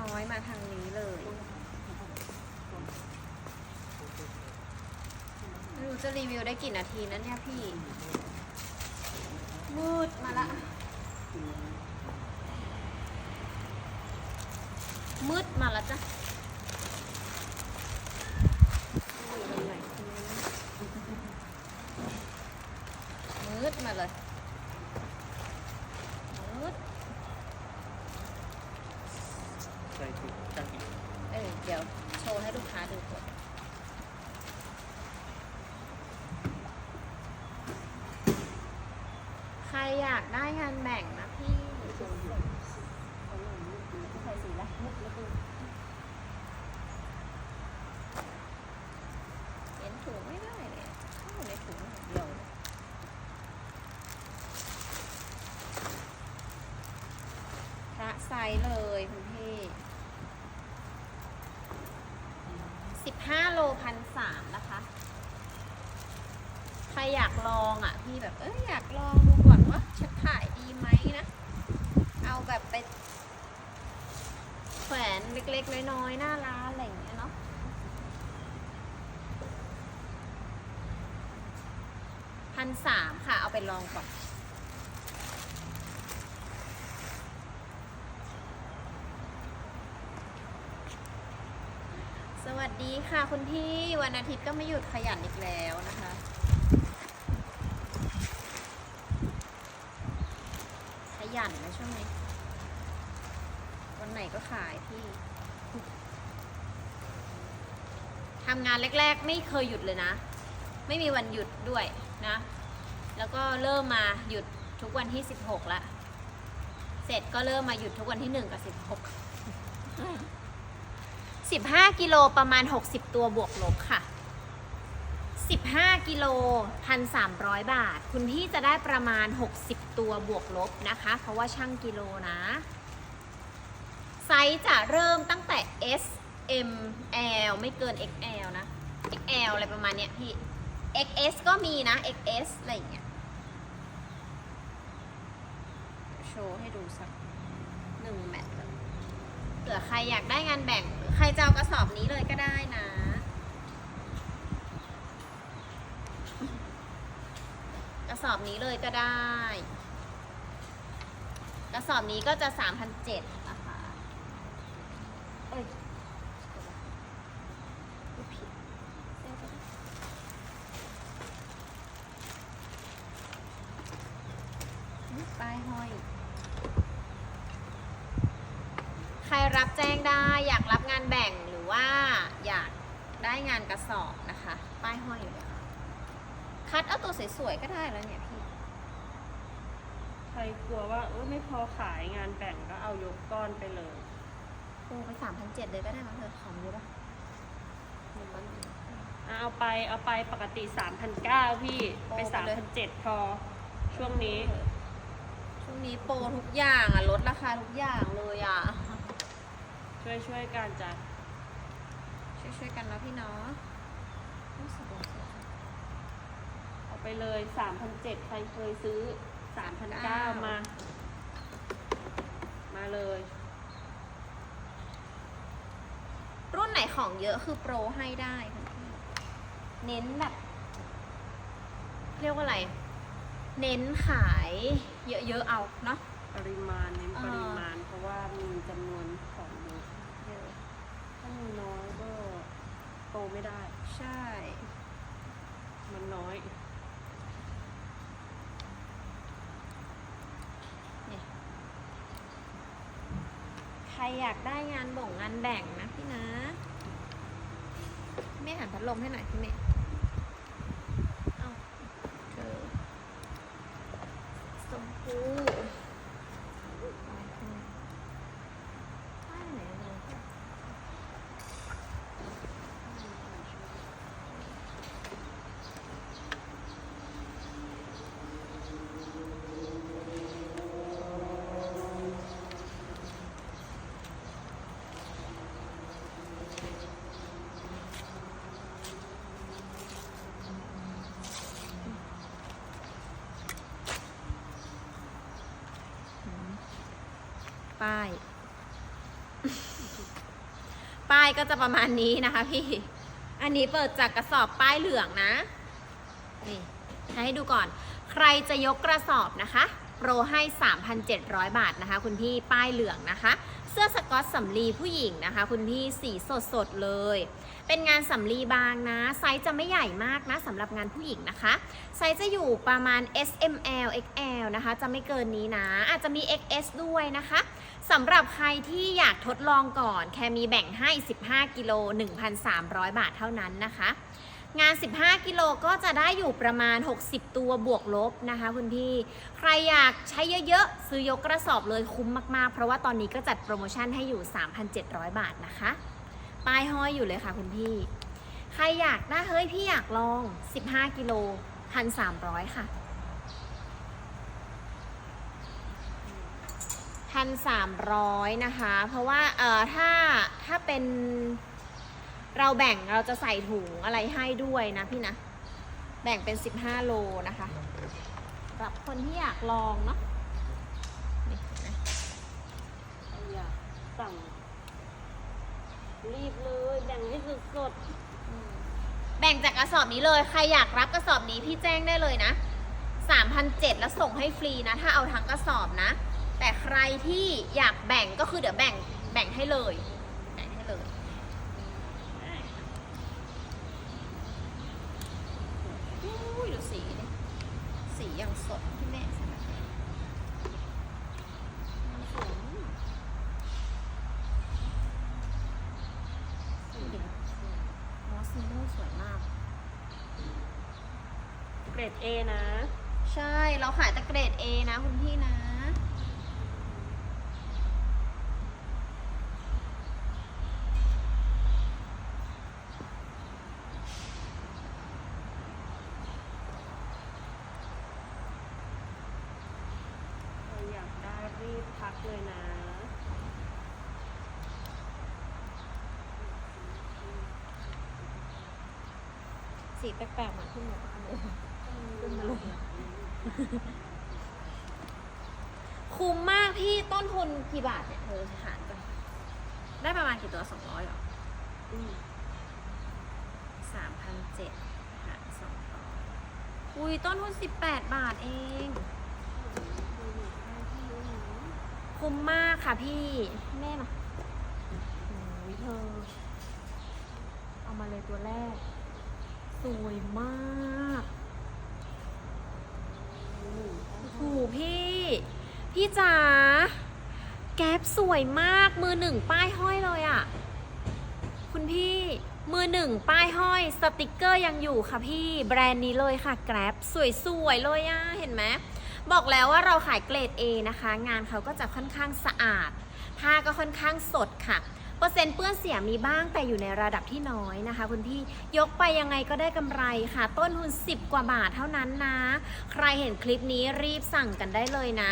น้อยมาทางนี้เลยไม่รู้จะรีวิวได้กี่นาทีนะเนี่ยพี่ มืดมาละ มืดมาแล้วจ้ะมืดมาเลย มืด ใส่ถุงจังอีก เออเดี๋ยวโชว์ให้ลูกค้าดูก่อนใครอยากได้งา นแบ่งนะพี่ใส่สีละมุกแล้วดูเห็นถุงไม่ได้เลยเข้าในถุงเดียวลยพระไซส์เลยคุณพี่สิบห้าโลพันสามนะคะ ใครอยากลองอะ พี่แบบ เอ้อยากลองดูก่อนว่าจะขายีนะ เอาแบบไปแขวนเล็กๆ น้อยๆ หน้าร้านอะไรอย่างเงี้ยเนาะพันสามค่ะ เอาไปลองก่อนสวัสดีค่ะคุณพี่วันอาทิตย์ก็ไม่หยุดขยันอีกแล้วนะคะ ข ยันนะช่วงนี้ วันไหนก็ขายพี่ ทำงานแรก ๆ ไม่เคยหยุดเลยนะ ไม่มีวันหยุดด้วยนะ แล้วก็เริ่มมาหยุดทุกวันที่ 16ละเสร็จก็เริ่มมาหยุดทุกวันที่ 1 กับ 16 15 กิโลประมาณ 60 ตัวบวกลบค่ะ 15 กิโล 1,300 บาท คุณพี่จะได้ประมาณ 60 ตัวบวกลบนะคะ เพราะว่าช่างกิโลนะ ไซส์จะเริ่มตั้งแต่ S M L ไม่เกิน XL นะ XL อะไรประมาณเนี้ยพี่ XS ก็มีนะ XS อะไรอย่างเงี้ยโชว์ให้ดูสักหนึ่งแมตช์เผื่อใครอยากได้งานแบ่ง ใครจะเอากระสอบนี้เลยก็ได้นะ ก ระสอบนี้เลยก็ได้ กระสอบนี้ก็จะสามพันเจ็ดนะคะเอ้ยป้ายห้อย ใครรับแจ้งได้อยากรับงานแบ่งหรือว่าอยากได้งานกระสอบนะคะ ป้ายห้อยอยู่เลย คัดเอาตัวสวยๆก็ได้แล้วเนี่ยพี่ ใครกลัวว่าเออไม่พอขายงานแบ่งก็เอายกก้อนไปเลยปูไปสามพันเจ็ดเลยก็ได้มั้งเธอของเยอะปะหนึ่งวันเอาไปเอาไปปกติ 3,900 พี่โปรไปไปเลย 3,700 พอ ช่วงนี้ ช่วงนี้โปรทุกอย่างอะลดราคาทุกอย่างเลยอะ ช่วยช่วยกันจ้ะช่วยๆกันนะพี่เนาะรู้สึกว่าสวย เอาไปเลย3,700ใครเคยซื้อ3,900มา มาเลย รุ่นไหนของเยอะคือโปรให้ได้คุณพี่เน้นแบบ เรียกว่าอะไร เน้นขายเยอะๆเอาเนาะปริมาณเน้นอ่าปริมาณ เพราะว่ามีจำนวนของเยอะเยอะถ้ามีน้อยก็โตไม่ได้ ใช่ มันน้อย ครอยากได้งานบ่งงานแบ่งนะพี่นะแม่หันพัดลมให้หน่อยพี่เมย์เอาเธอสมพูป้ายไหนอะน้องป้าย ก็จะประมาณนี้นะคะพี่ อันนี้เปิดจากกระสอบป้ายเหลืองนะ นี่ให้ดูก่อน ใครจะยกกระสอบนะคะ โปรให้ 3,700 บาทนะคะ คุณพี่ป้ายเหลืองนะคะ เสื้อสกอตสำลีผู้หญิงนะคะ คุณพี่สีสดสดเลย เป็นงานสำลีบางนะ ไซส์จะไม่ใหญ่มากนะสำหรับงานผู้หญิงนะคะ ไซส์จะอยู่ประมาณ S M L X L นะคะ จะไม่เกินนี้นะ อาจจะมี X S ด้วยนะคะ สำหรับใครที่อยากทดลองก่อน แคมีแบ่งให้ 15 กิโล 1,300 บาทเท่านั้นนะคะ งาน 15 กิโลก็จะได้อยู่ประมาณ 60 ตัวบวกลบนะคะคุณพี่ ใครอยากใช้เยอะๆ ซื้อยกกระสอบเลยคุ้มมากๆ เพราะว่าตอนนี้ก็จัดโปรโมชั่นให้อยู่ 3,700 บาทนะคะ ป้ายห้อยอยู่เลยค่ะคุณพี่ ใครอยากได้เฮ้ยพี่อยากลอง 15 กิโล 1,300 ค่ะ 1,300นะคะ เพราะว่าเอ่อถ้าถ้าเป็นเราแบ่งเราจะใส่ถุงอะไรให้ด้วยนะพี่นะ แบ่งเป็น 15 โลนะคะสำหรับคนที่อยากลองเนาะนี่นไหมใครอยากสั่ง รีบเลยแบ่งให้สดสดแบ่งจากกระสอบนี้เลย ใครอยากรับกระสอบนี้พี่แจ้งได้เลยนะ3,700แล้วส่งให้ฟรีนะ ถ้าเอาทั้งกระสอบนะ แต่ใครที่อยากแบ่งก็คือเดี๋ยวแบ่งแบ่งให้เลย แบ่งให้เลยอุ้ยดูสีดิสีอย่างสดที่แม่ใส่มาให้สีดิมอสซิโน่สวยมาก เกรด A นะ ใช่ เราขายแต่เกรด A นะคุณพี่นะ ใครอยากได้รี บทักเลยนะ สีแปลกๆเหมือนคุณหมอเลยขึ้นมาเลยคุ้มมากพี่ต้นทุนกี่บาทเนี่ยเธอหารกันได้ประมาณกี่ตัวสองร้อยหรออืมสามพันเจ็ดหารสองร้อยอุ้ยต้นทุนสิบแปดบาทเอง คุ้มมากค่ะพี่ แม่มาโอ้ยเธอ เอามาเลยตัวแรก สวยมากโอ้โหพี่ พี่จ๋า แก๊ปสวยมาก มือหนึ่งป้ายห้อยเลยอะ่ะ คุณพี่ มือหนึ่งป้ายห้อย สติกเกอร์ยังอยู่ค่ะพี่ แบรนด์นี้เลยค่ะ แกร็บสวยๆเลยอะ่ะ เห็นไหม บอกแล้วว่าเราขายเกรด A นะคะ งานเขาก็จะค่อนข้างสะอาด ผ้าก็ค่อนข้างสดค่ะ เปอร์เซ็นต์เปื้อนเสียมีบ้างแต่อยู่ในระดับที่น้อยนะคะ คุณพี่ยกไปยังไงก็ได้กำไรค่ะ ต้นทุน 10 กว่าบาทเท่านั้นนะ ใครเห็นคลิปนี้รีบสั่งกันได้เลยนะ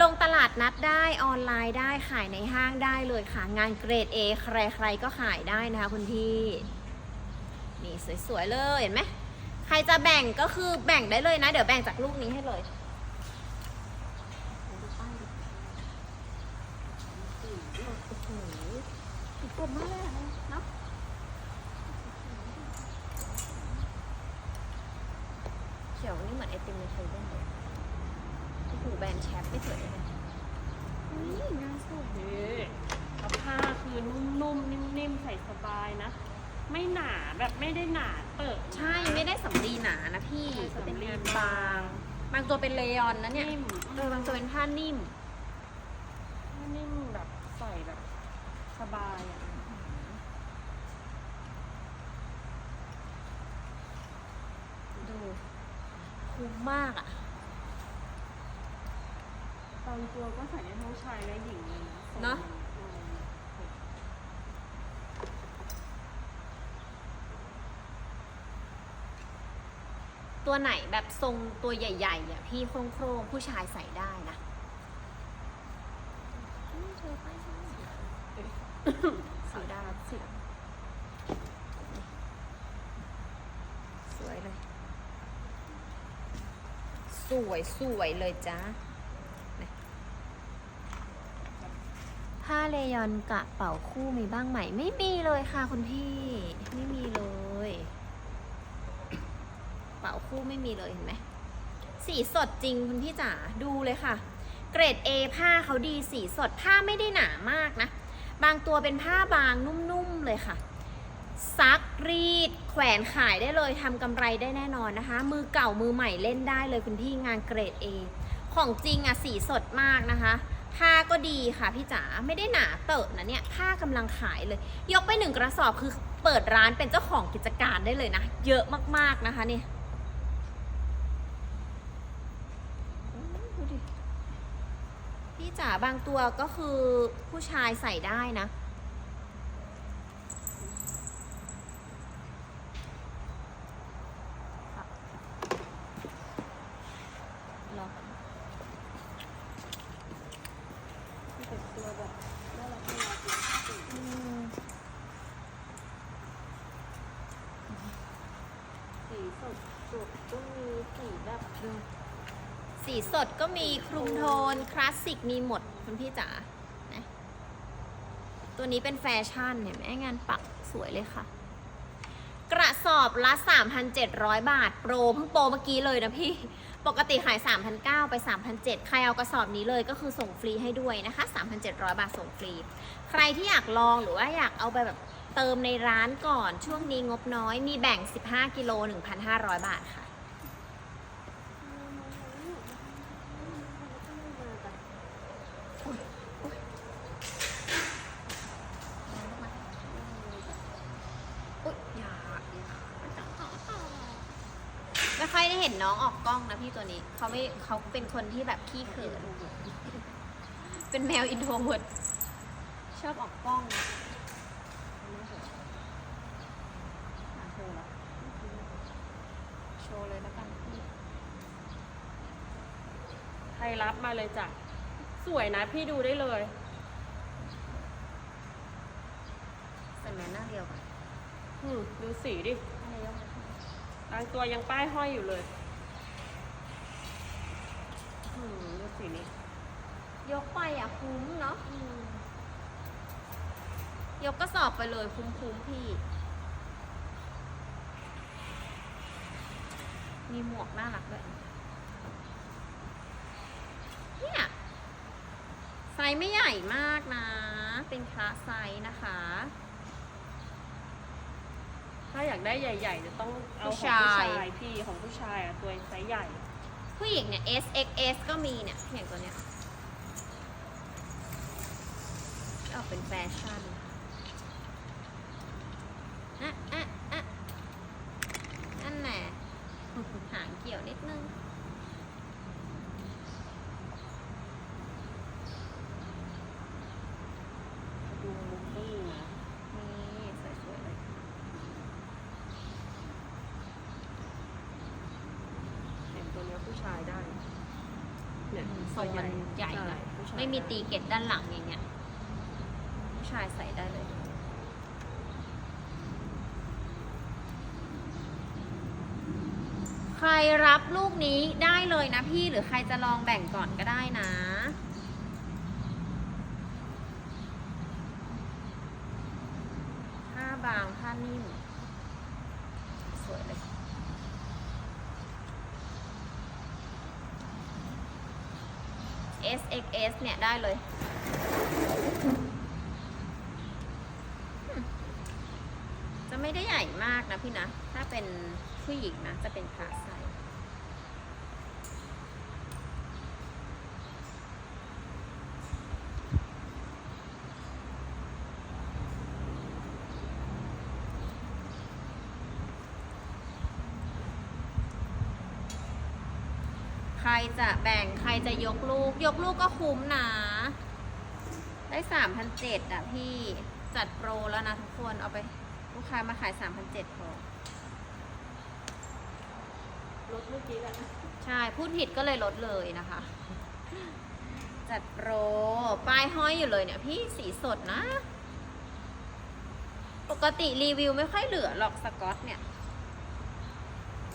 ลงตลาดนัดได้ออนไลน์ได้ขายในห้างได้เลยค่ะ งานเกรด A ใครๆก็ขายได้นะคะคุณพี่นี่สวยๆเลยเห็นไหมใครจะแบ่งก็คือแบ่งได้เลยนะ เดี๋ยวแบ่งจากลูกนี้ให้เลยดูป้ายดิโอ้โหผิด กฎมากเลยอะเนาะเขียวนี่เหมือนไอติมในเซเว่นเลยโอ้โหแบรนด์แชปไม่สวยเลยนะนี่งานสวยนี่แล้วผ้าคือนุ่มๆ นิ่มๆ ใส่สบายนะ ไม่หนาแบบไม่ได้หนาเปิดใช่ไม่ได้สำลีหนานะพี่ใช่สำลีเป็นงานบาง บางตัวเป็นเลยอนนะเนี่ย นิ่ม เออบางตัวเป็นผ้านิ่มแบบใส่แบบสบายอะ ดูคุ้ มมากอะบางตัวก็ใส่ได้ทั้งชายและหญิงเลยนะเนอะอืมตัวไหนแบบทรงตัวใหญ่ๆอะพี่โครงๆผู้ชายใส่ได้นะอืมเธอไปสิสีดาสีดำสวยเลย ส วยสวยเลยจ้าผ้าเลยอนกระเป๋าคู่มีบ้างไหม ไม่มีเลยค่ะคุณพี่ ไม่มีเลยเป๋าคู่ไม่มีเลยเห็นไหมสีสดจริงคุณพี่จ๋าดูเลยค่ะ เกรด A ผ้าเขาดีสีสดผ้าไม่ได้หนามากนะ บางตัวเป็นผ้าบางนุ่มๆเลยค่ะ ซักรีด แขวนขายได้เลยทำกำไรได้แน่นอนนะคะ มือเก่ามือใหม่เล่นได้เลยคุณพี่งานเกรด A ของจริงอะสีสดมากนะคะ ผ้าก็ดีค่ะพี่จ๋าไม่ได้หนาเตอะนะเนี่ยผ้ากำลังขายเลย ยกไปหนึ่งกระสอบคือเปิดร้านเป็นเจ้าของกิจการได้เลยนะ เยอะมากๆนะคะเนี่ยพี่จ๋าบางตัวก็คือผู้ชายใส่ได้นะ รอก่อน มีแต่ตัวแบบน่ารักน่ารักจริง อืม สีสดสดก็มีสีแบบ ดูสีสดก็มีคลุมโทน คลา สิกมีหมดคุณพี่จ๋านะตัวนี้เป็นแฟชั่นเห็นไหมงานปักสวยเลยค่ะ กระสอบละ 3,700 บาท โปรเพิ่งโปรเมื่อกี้เลยนะพี่ ปกติขาย3,900ไป3,700ใครเอากระสอบนี้เลยก็คือส่งฟรีให้ด้วยนะคะ 3,700 บาทส่งฟรี ใครที่อยากลองหรือว่าอยากเอาไปแบบเติมในร้านก่อนช่วงนี้งบน้อยมีแบ่ง 15 กิโล 1,500 บาทค่ะ อุ๊ยอย่าอย่าไม่ค่อยได้เห็นน้องออกกล้องนะพี่ ตัวนี้เขาไม่เขาเป็นคนที่แบบขี้เขิน เป็นแมวอินโทรเวิร์ดชอบออกกล้องนะหาโชว์เหรอโชว์เลยแล้วกันพี่ใครรับมาเลยจ้ะ สวยนะพี่ดูได้เลย ใส่แมสหน้าเดียวก่อนอืมดูสีดิ อะไรยกมา บางตัวยังป้ายห้อยอยู่เลยอืมดู สีนี้ ยกไปอะคุ้มเนาะยกกระสอบไปเลยคุ้มๆพี่ มีหมวกน่ารักด้วยเนี่ยไซส์ไม่ใหญ่มากนะ เป็นคลาสไซส์นะคะ ถ้าอยากได้ใหญ่ๆจะต้องเอาของผู้ผู้ชายชายพี่ของผู้ชายอะตัวไซส์ใหญ่ ผู้หญิงเนี่ย S X S ก็มีเนี่ยอย่างตัวเนี้ยออกเป็นแฟชั่นอะอะอะนั่นแหละ หางเกี่ยวนิดนึง ดูมุกนี่นะ นี่สวยๆเลย เห็นตัวเนี้ยผู้ชายได้เนี่ย ทรงมันใหญ่ ช่ นะ ผู้ชาย ไม่มีตีเกตด้านหลังอย่างเงี้ยผู้ชายใส่ได้เลย ใครรับลูกนี้ได้เลยนะพี่หรือใครจะลองแบ่งก่อนก็ได้นะผ้าบางผ้านิ่ม สวยเลย S X S เนี่ย ได้เลย จะไม่ได้ใหญ่มากนะพี่นะ ถ้าเป็นผู้หญิงนะ จะเป็นขาส์ใคร จะแบ่งใครจะยกลูก ยกลูกก็คุ้มนะได้สามพันเจ็ดอะพี่จัดโปรแล้วนะทุกคนเอาไปลูกค้ามาขายสามพันเจ็ดพอรถเมื่อกี้แหละใช่ พูดผิดก็เลยลดเลยนะคะ จัดโปรป้ายห้อยอยู่เลยเนี่ยพี่สีสดนะ ปกติรีวิวไม่ค่อยเหลือหรอกสกอตเนี่ย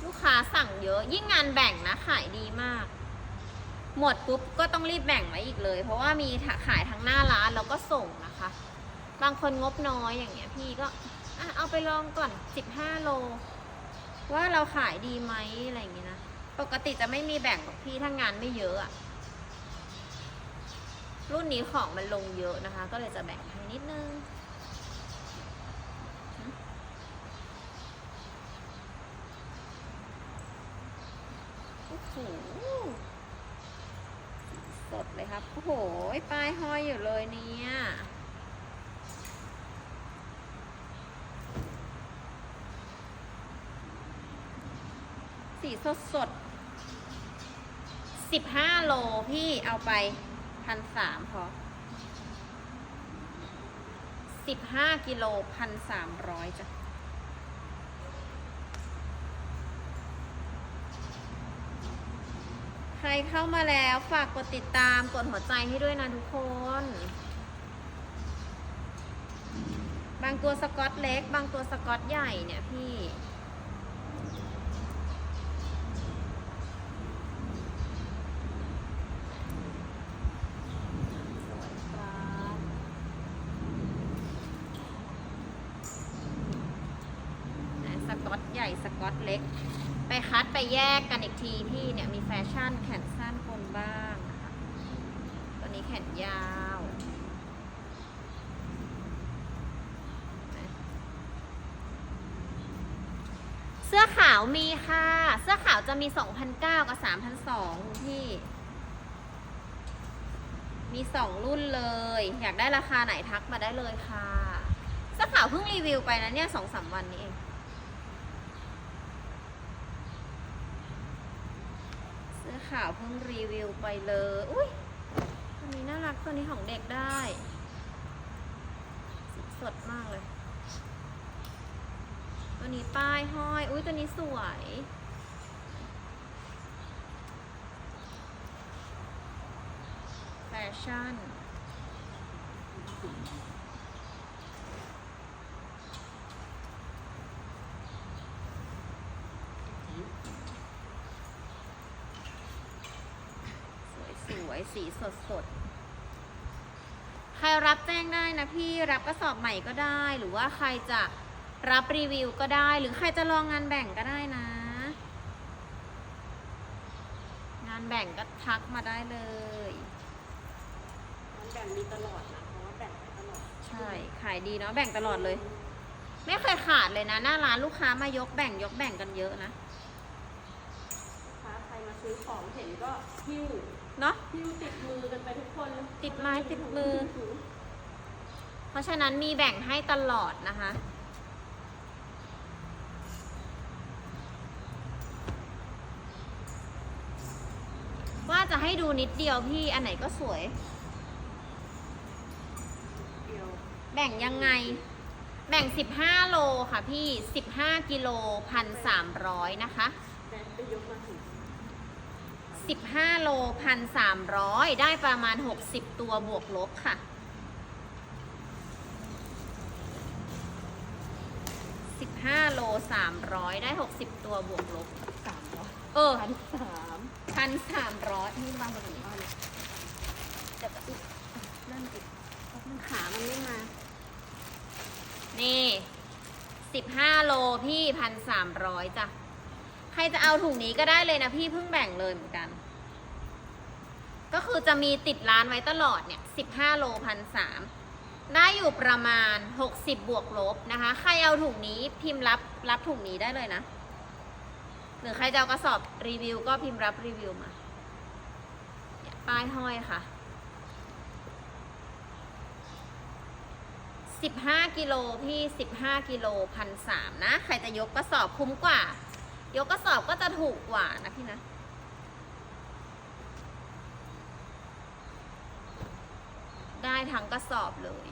ลูกค้าสั่งเยอะ ยิ่งงานแบ่งนะขายดีมาก หมดปุ๊บก็ต้องรีบแบ่งไว้อีกเลย เพราะว่ามีขายทั้งหน้าร้านแล้วก็ส่งนะคะ บางคนงบน้อยอย่างเงี้ยพี่ก็อะเอาไปลองก่อน 15 โล ว่าเราขายดีไหมอะไรอย่างเงี้ยนะ ปกติจะไม่มีแบ่งหรอกพี่ถ้างานไม่เยอะอะรุ่นนี้ของมันลงเยอะนะคะ ก็เลยจะแบ่งให้นิดนึง โหสดเลยครับ โอ้โหป้ายห้อยอยู่เลยเนี่ยสีสดสดสิบห้าโลพี่เอาไปพันสามพอสิบห้ากิโลพันสามร้อยจ้ะ ใครเข้ามาแล้วฝากกดติดตามกดหัวใจให้ด้วยนะทุกคน บางตัวสกอตเล็ก บางตัวสกอตใหญ่เนี่ยพี่ สวยครับไหนสกอตใหญ่สกอตเล็ก ไปคัดไปแยกกันอีกทีพี่เนี่ยมีแฟชั่นแขนสั้นคนบ้างนะคะ ตัวนี้แขนยาวเสื้อขาวมีค่ะ เสื้อขาวจะมี 2,009 กับ3,200พี่ มี 2 รุ่นเลย อยากได้ราคาไหนทักมาได้เลยค่ะ เสื้อขาวเพิ่งรีวิวไปนะเนี่ย2-3วันนี้เอง เสื้อขาวเพิ่งรีวิวไปเลย อุ้ย นี้น่ารักตัวนี้ของเด็กได้ สีสดมากเลย ตัวนี้ป้ายห้อย อุ้ยตัวนี้สวย แฟชั่นสวยสวยสีสดสด ใครรับแจ้งได้นะพี่รับกระสอบใหม่ก็ได้ หรือว่าใครจะรับรีวิวก็ได้ หรือใครจะลองงานแบ่งก็ได้นะ งานแบ่งก็ทักมาได้เลยมันแบ่งมีตลอดนะเพราะว่าแบ่งไปตลอดใช่ขายดีเนาะแบ่งตลอดเลย ไม่เคยขาดเลยนะ หน้าร้านลูกค้ามายกแบ่งยกแบ่งกันเยอะนะลูกค้าใครมาซื้อของเห็นก็หิ้ว เนาะหิ้วติดมือกันไปทุกคนเลยติดไม้ติดมือ เพราะฉะนั้นมีแบ่งให้ตลอดนะคะ ว่าจะให้ดูนิดเดียวพี่อันไหนก็สวยเดียวแบ่งยังไง แบ่ง 15 โลค่ะพี่ 15 กิโลพันสามร้อยนะคะ แบ่งไปยกมาถึง 15 โลพันสามร้อยได้ประมาณ 60 ตัวบวกลบค่ะ 15 โล 300 ได้ 60 ตัวบวกลบ สามร้อยเออพันสามพันสามร้อยนี่วางบนนี้เดี๋ยวก็อีกเริ่มอีกเพราะมันขา มันไม่มา นี่ 15 โลพี่พันสามร้อยจ้ะ ใครจะเอาถุงนี้ก็ได้เลยนะพี่เพิ่งแบ่งเลยเหมือนกัน ก็คือจะมีติดร้านไว้ตลอดเนี่ย15โลพันสามได้อยู่ประมาณ 60 บวกลบนะคะ ใครเอาถุงนี้พิมพ์รับรับถุงนี้ได้เลยนะ หรือใครจะเอากระสอบรีวิวก็พิมพ์รับรีวิวมาป้ายห้อยค่ะ 15 กิโลพี่ 15 กิโลพันสามนะ ใครจะยกกระสอบคุ้มกว่า ยกกระสอบก็จะถูกกว่านะพี่นะ ได้ทั้งกระสอบเลย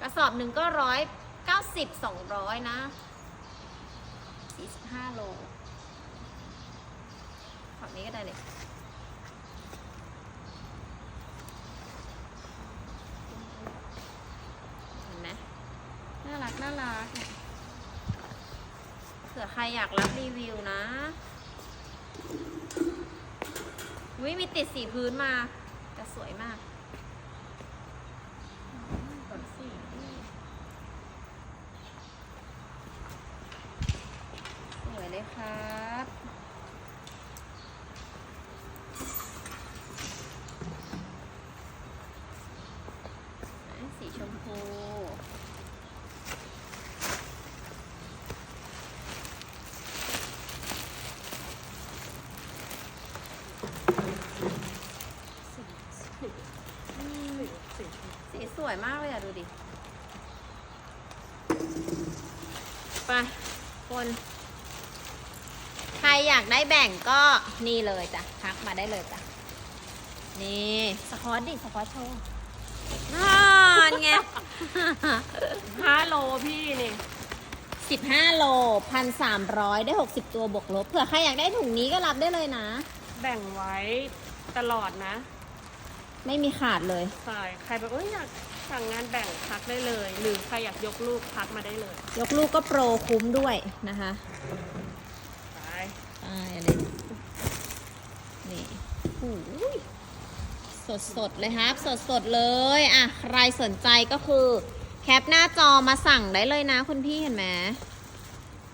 กระสอบหนึ่งก็ร้อยเก้าสิบสองร้อยนะสี่สิบห้าโลฝั่งนี้ก็ได้เลยเห็นไหมน่ารัก น่ารักเนี่ย ผื่อใครอยากรับรีวิวนะวิมีติดสีพื้นมาแต่สวยมากสวยเลยครับ สีชมพู สีส วยมากเลยอะดูดิ ไป คน ใครอยากได้แบ่งก็นี่เลยจ้ะทักมาได้เลยจ้ะ นี่สควอตดิสควอตโชว์อ่านไง ห้าโลพี่นี่สิบห้าโลพันสามร้อยได้หกสิบตัวบวกลบ เผื่อใครอยากได้ถุงนี้ก็รับได้เลยนะ แบ่งไว้ตลอดนะ ไม่มีขาดเลยใช่ใครแบบเอ้ยอยาก สั่งงานแบ่งพักได้เลย หรือใครอยากยกลูกพักมาได้เลยยกลูกก็โปรคุ้มด้วยนะคะไปใช่อันนี้นี่หูยสดสดๆเลยครับ สดสดๆเลยอะใครสนใจก็คือ แคปหน้าจอมาสั่งได้เลยนะคุณพี่เห็นไหม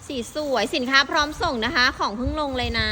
สีสวยสินค้าพร้อมส่งนะคะ ของเพิ่งลงเลยนะ